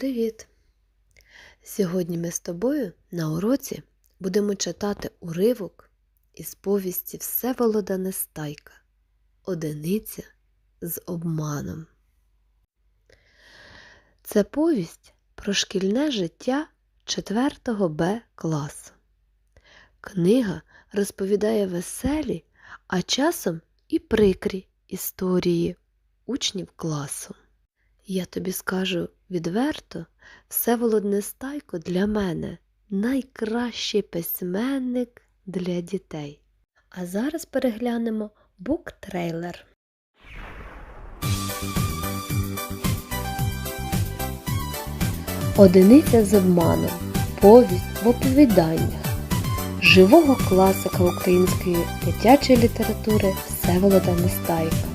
Привіт! Сьогодні ми з тобою на уроці будемо читати уривок із повісті Всеволода Нестайка Одиниця з обманом. Це повість про шкільне життя 4 Б класу. Книга розповідає веселі, а часом і прикрі історії учнів класу. Я тобі скажу відверто, Всеволод Нестайко для мене найкращий письменник для дітей. А зараз переглянемо буктрейлер. Одиниця з обманом. Повість в оповіданнях живого класика української дитячої літератури Всеволода Нестайка.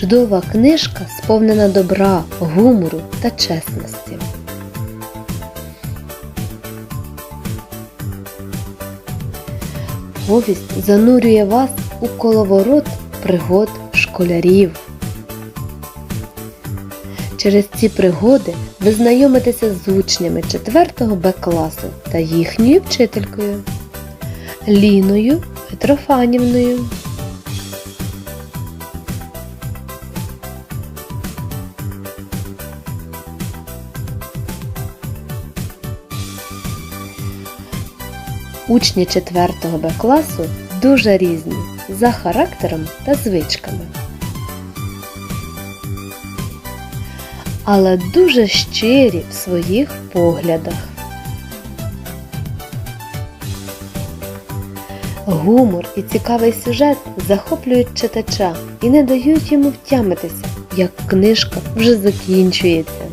Чудова книжка, сповнена добра, гумору та чесності. Повість занурює вас у коловорот пригод школярів. Через ці пригоди ви знайомитеся з учнями 4 Б класу та їхньою вчителькою Ліною Петрофанівною. Учні 4 Б класу дуже різні за характером та звичками. Але дуже щирі в своїх поглядах. Гумор і цікавий сюжет захоплюють читача і не дають йому втямитися, як книжка вже закінчується.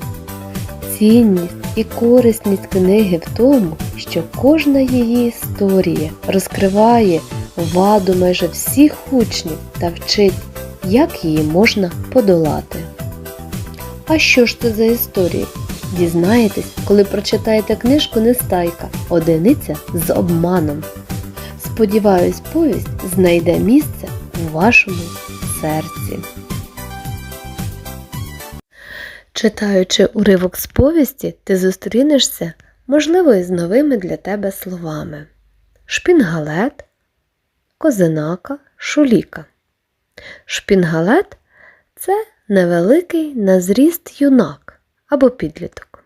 Цінність і корисність книги в тому, що кожна її історія розкриває ваду майже всіх учнів та вчить, як її можна подолати. А що ж це за історії? Дізнаєтесь, коли прочитаєте книжку Нестайка Одиниця з обманом. Сподіваюсь, повість знайде місце у вашому серці. Читаючи уривок з повісті, ти зустрінешся, можливо, із новими для тебе словами: шпінгалет, козинака, шуліка. Шпінгалет це невеликий на зріст юнак або підліток.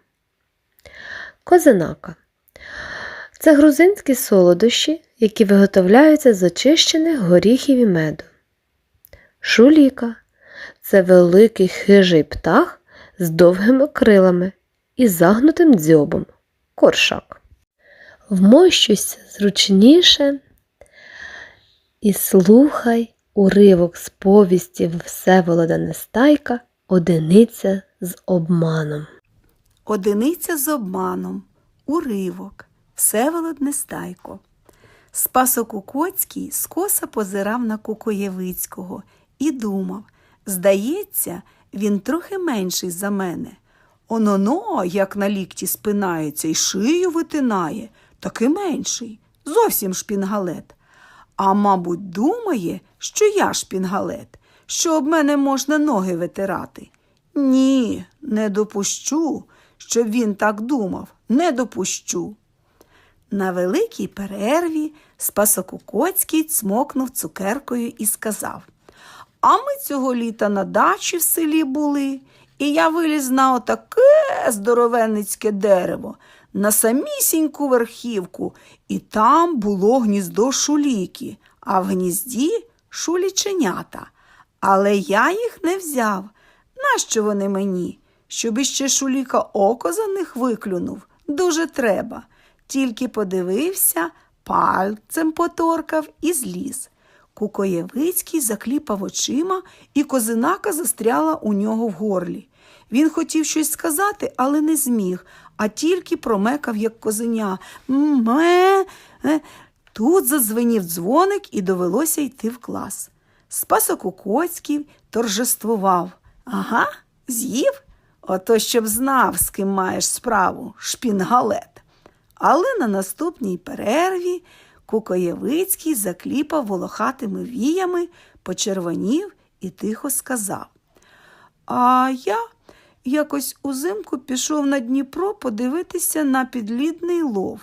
Козинака це грузинські солодощі, які виготовляються з очищених горіхів і меду. Шуліка це великий хижий птах з довгими крилами і загнутим дзьобом коршак. Вмощуйся зручніше і слухай уривок з повісті Всеволода Нестайка Одиниця з обманом. Одиниця з обманом. Уривок. Всеволод Нестайко. Спасо Кукоцький скоса позирав на Кукоєвицького і думав здається, він трохи менший за мене. Оно-но, як на лікті спинається і шию витинає, таки менший, зовсім шпінгалет. А мабуть, думає, що я шпінгалет, що об мене можна ноги витирати. Ні, не допущу, щоб він так думав, не допущу. На великій перерві Спасокукоцький цмокнув цукеркою і сказав А ми цього літа на дачі в селі були, і я виліз на отаке здоровенницьке дерево, на самісіньку верхівку, і там було гніздо шуліки, а в гнізді шуліченята. Але я їх не взяв. Нащо вони мені? Щоб іще шуліка око за них виклюнув? Дуже треба. Тільки подивився, пальцем поторкав і зліз. Кукоєвицький закліпав очима, і козинака застряла у нього в горлі. Він хотів щось сказати, але не зміг, а тільки промекав, як козеня. Ме. е». Тут задзвенів дзвоник і довелося йти в клас. Спасок Укоцький торжествував. Ага, з'їв? Ото щоб знав, з ким маєш справу, шпінгалет. Але на наступній перерві Кукоєвицький закліпав волохатими віями, почервонів і тихо сказав. А я, якось узимку пішов на Дніпро подивитися на підлідний лов.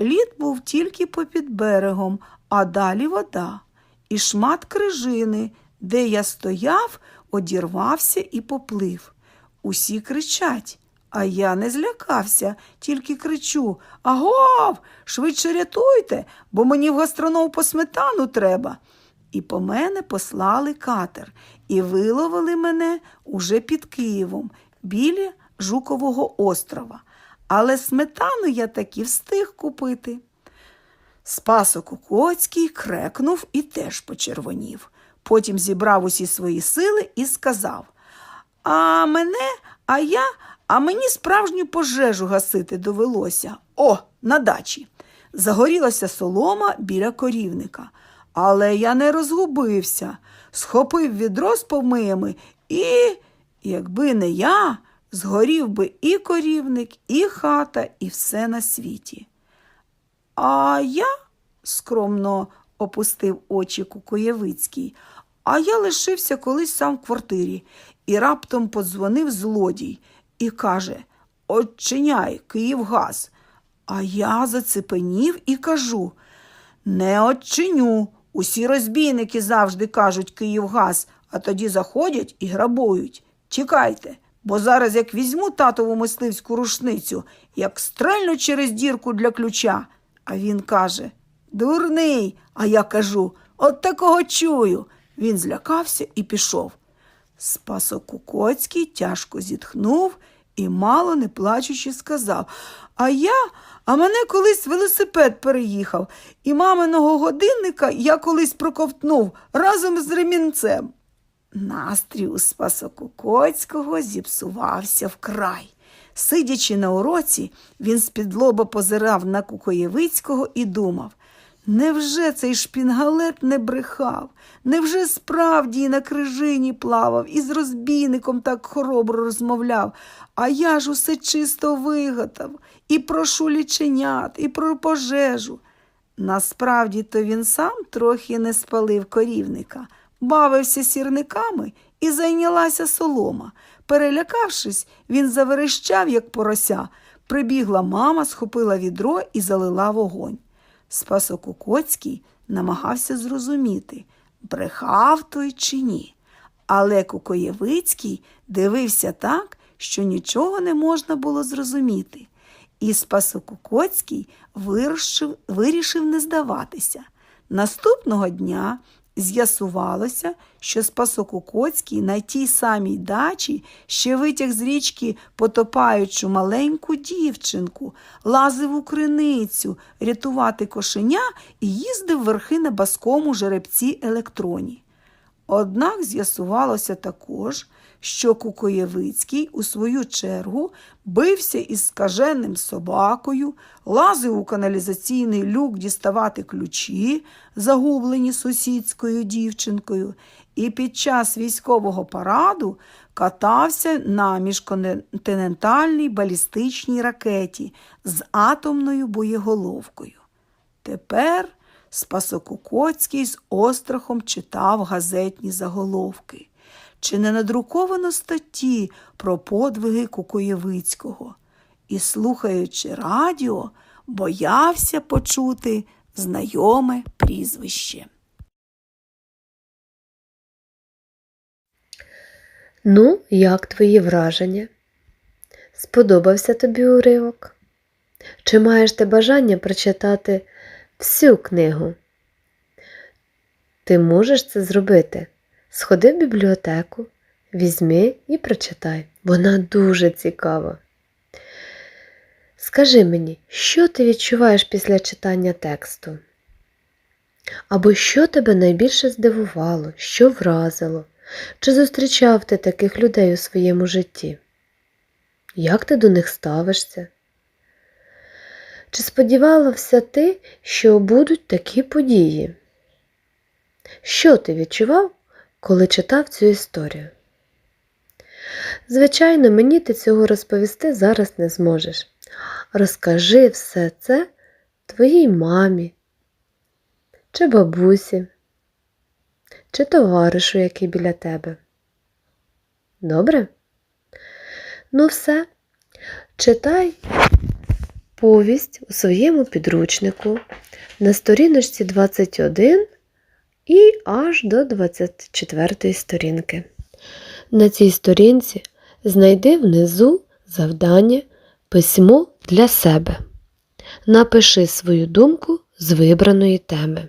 Лід був тільки попід берегом, а далі вода. І шмат крижини, де я стояв, одірвався і поплив. Усі кричать, а я не злякався, тільки кричу Агов, швидше рятуйте, бо мені в гастроном по сметану треба. І по мене послали катер і виловили мене уже під Києвом, біля Жукового острова. Але сметану я таки встиг купити. Спасо Кукоцький крекнув і теж почервонів. Потім зібрав усі свої сили і сказав: А мене, а я, а мені справжню пожежу гасити довелося. О, на дачі. Загорілася солома біля корівника. Але я не розгубився, схопив відро з помиями і, якби не я, згорів би і корівник, і хата, і все на світі. А я, скромно опустив очі Кукоєвицький, а я лишився колись сам в квартирі і раптом подзвонив злодій і каже: Отчиняй, Київгаз. А я зацепенів і кажу: Не отчиню. Усі розбійники завжди кажуть Київгаз, а тоді заходять і грабують. Тікайте, бо зараз як візьму татову мисливську рушницю, як стрельну через дірку для ключа. А він каже: Дурний. А я кажу, от такого чую. Він злякався і пішов. Спасо Кукоцький тяжко зітхнув і, мало не плачучи, сказав: А я, а мене колись велосипед переїхав, і маминого годинника я колись проковтнув разом з ремінцем. Настрій у Спасокукоцького зіпсувався вкрай. Сидячи на уроці, він з-під лоба позирав на Кукоєвицького і думав, невже цей шпінгалет не брехав? Невже справді і на крижині плавав, і з розбійником так хоробро розмовляв, а я ж усе чисто вигадав, і про шуліченят, і про пожежу. Насправді то він сам трохи не спалив корівника, бавився сірниками і зайнялася солома. Перелякавшись, він заверещав, як порося. Прибігла мама, схопила відро і залила вогонь. Спасо Кукоцький намагався зрозуміти, брехав той чи ні. Але Кукоєвицький дивився так, що нічого не можна було зрозуміти. І Спасокукоцький вирішив, вирішив не здаватися. Наступного дня з'ясувалося, що Спасок Укоцький на тій самій дачі ще витяг з річки потопаючу маленьку дівчинку, лазив у криницю рятувати кошеня і їздив верхи на баскому жеребці електроні. Однак з'ясувалося також, що Кукоєвицький у свою чергу бився із скаженним собакою, лазив у каналізаційний люк діставати ключі, загублені сусідською дівчинкою, і під час військового параду катався на міжконтинентальній балістичній ракеті з атомною боєголовкою. Тепер Спасокукоцький з острахом читав газетні заголовки. Чи не надруковано статті про подвиги Кукоєвицького і, слухаючи радіо, боявся почути знайоме прізвище. Ну, як твої враження? Сподобався тобі уривок? Чи маєш ти бажання прочитати всю книгу? Ти можеш це зробити. Сходи в бібліотеку, візьми і прочитай. Вона дуже цікава. Скажи мені, що ти відчуваєш після читання тексту? Або що тебе найбільше здивувало, що вразило? Чи зустрічав ти таких людей у своєму житті? Як ти до них ставишся? Чи сподівався ти, що будуть такі події? Що ти відчував, коли читав цю історію? Звичайно, мені ти цього розповісти зараз не зможеш. Розкажи все це твоїй мамі, чи бабусі, чи товаришу, який біля тебе. Добре? Ну все, читай повість у своєму підручнику на сторіночці 21 і аж до 24 сторінки. На цій сторінці знайди внизу завдання письмо для себе. Напиши свою думку з вибраної теми.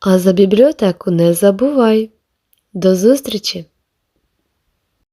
А за бібліотеку не забувай. До зустрічі!